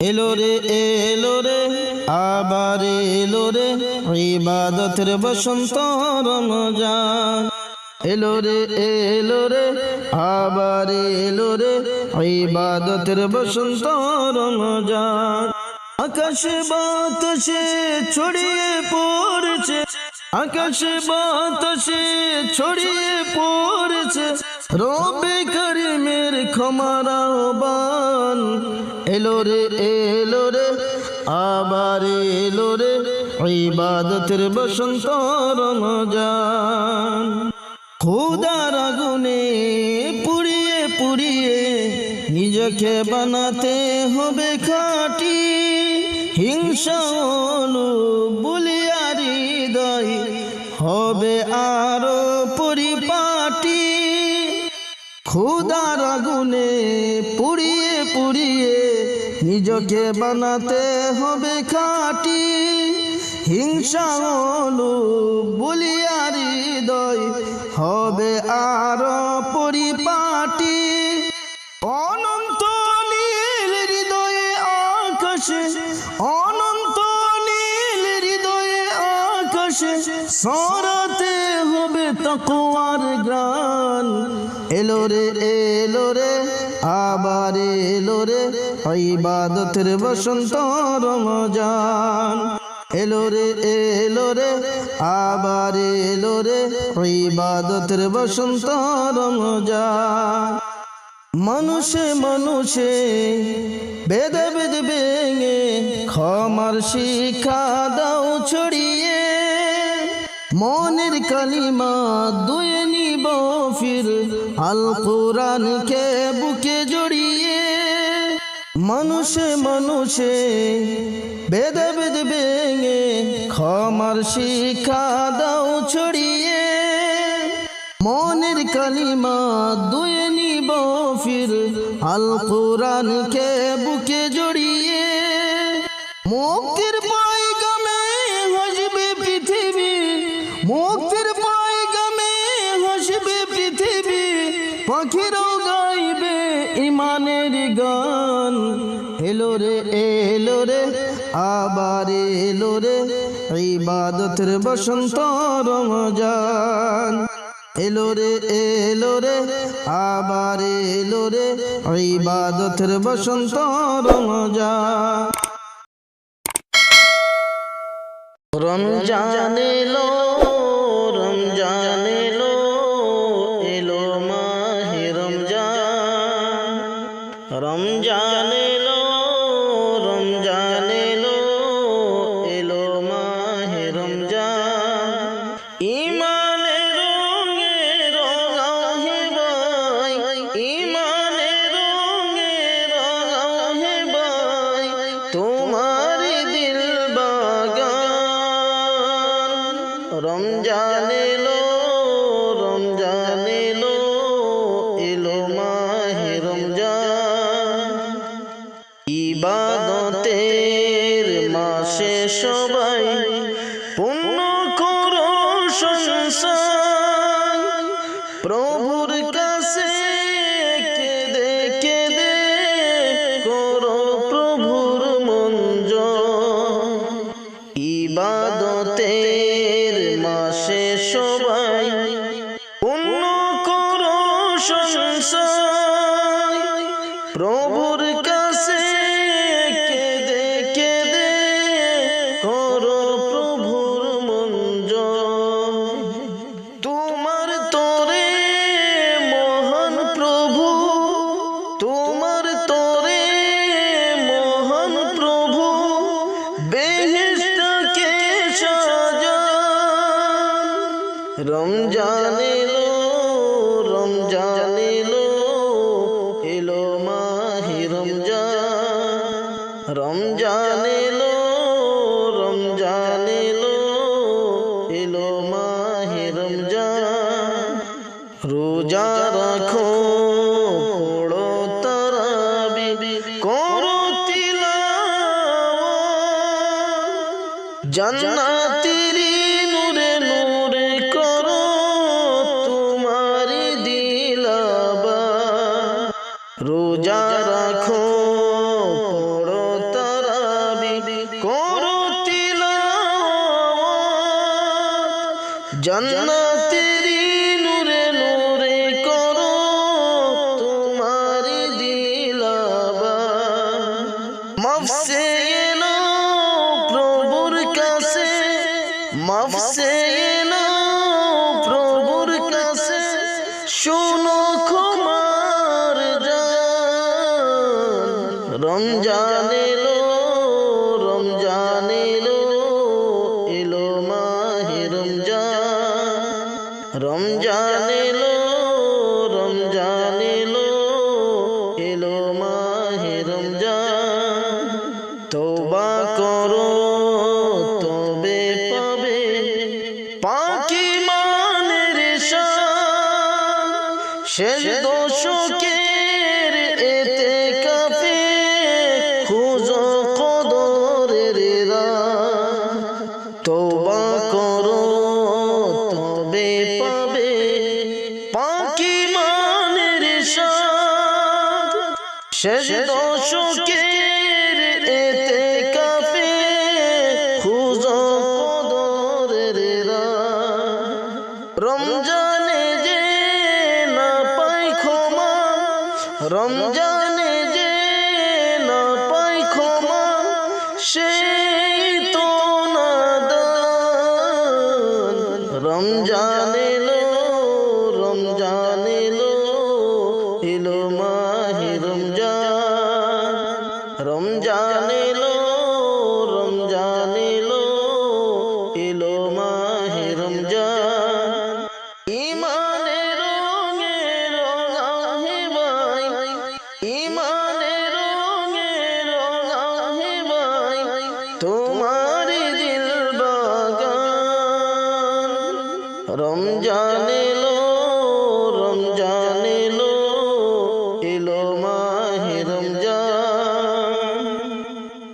এলো রে এলো রে, আবার এলো রে, ইবাদতের বসন্ত রমজান। এলো রে এলো রে, আবার এলো রে, ইবাদতের বসন্ত রমজান। আকাশে বাতাসে ছড়িয়ে পড়ছে, আকাশে বাতাসে ছড়িয়ে পড়ছে। রবে করিমের আহ্বান এলো রে এলো রে, আবার এলো রে, ইবাদতের বসন্ত রমজান। খোদার আগুনে পুড়িয়ে পুড়িয়ে নিজকে বানাতে হবে খাটি। হিংসা বলিয়ার হৃদয় হবে আরও খুদার আগুনে পুড়িয়ে পুড়িয়ে নিজকে বানাতে হবে খাটি। হিংসা হলু বলিয়ার হৃদয় হবে আর পরিপাটি। অনন্ত নীল হৃদয়ে আকাশে, অনন্ত নীল হৃদয়ে আকাশে, সরাতে হবে তকোয়ার গ্রান এলো রে এলো রে, আবার এলো রে ইবাদতের বসন্ত রমজান। এলো রে এলো রে, আবার এলো রে ইবাদতের বসন্ত রমজান। মানুষে মানুষে বেদে বেদ ভেঙে ক্ষমার শিক্ষা দাও ছড়িয়ে মনের কালিমা দুয়ে নিব ফির আল কোরআনকে বুকে জড়িয়ে। মানুষে মানুষে, বেদে বেদ ভেঙে ক্ষমার শিক্ষা দাও ছড়িয়ে। মনের কালিমা দুয়ে নিব ফির আল কোরআনকে বুকে জড়িয়ে। মুক্তির রে এলো রে, আবার এলো রে। ইবাদতের বসন্ত রমজান। এলো রে এলো রে, আবার এলো রে। ইবাদতের বসন্ত রমজান। রমজান এলো রমজান এলো এলো মাহে রমজান। রমজান এলো। প্রভুর রমজান এলো রমজান এলো এলো মাহি রমজান। রমজান এলো রমজান এলো এলো মাহি রমজান। রোজা রাখো, পড়ো তারাবি, করো তিলাওয়াত। জান্নাতেরি নূরে জন্নাতেরি নূরে নূরে করো তোমারি দিলাবা মাফসে প্রভুর কাছে মাফসে প্রভুর কাছে, শোনো ক্ষমার জান। রমজান শেষ দোষকের এতে কাফে খুঁজো কদরের তোবা করো, তবে পাবে পাখি মানের শেষ দশকের এতে কাফে খুঁজো কদরের রমজানে রমজানে যে না পাই ক্ষমা সে তো না দান রমজান রমজান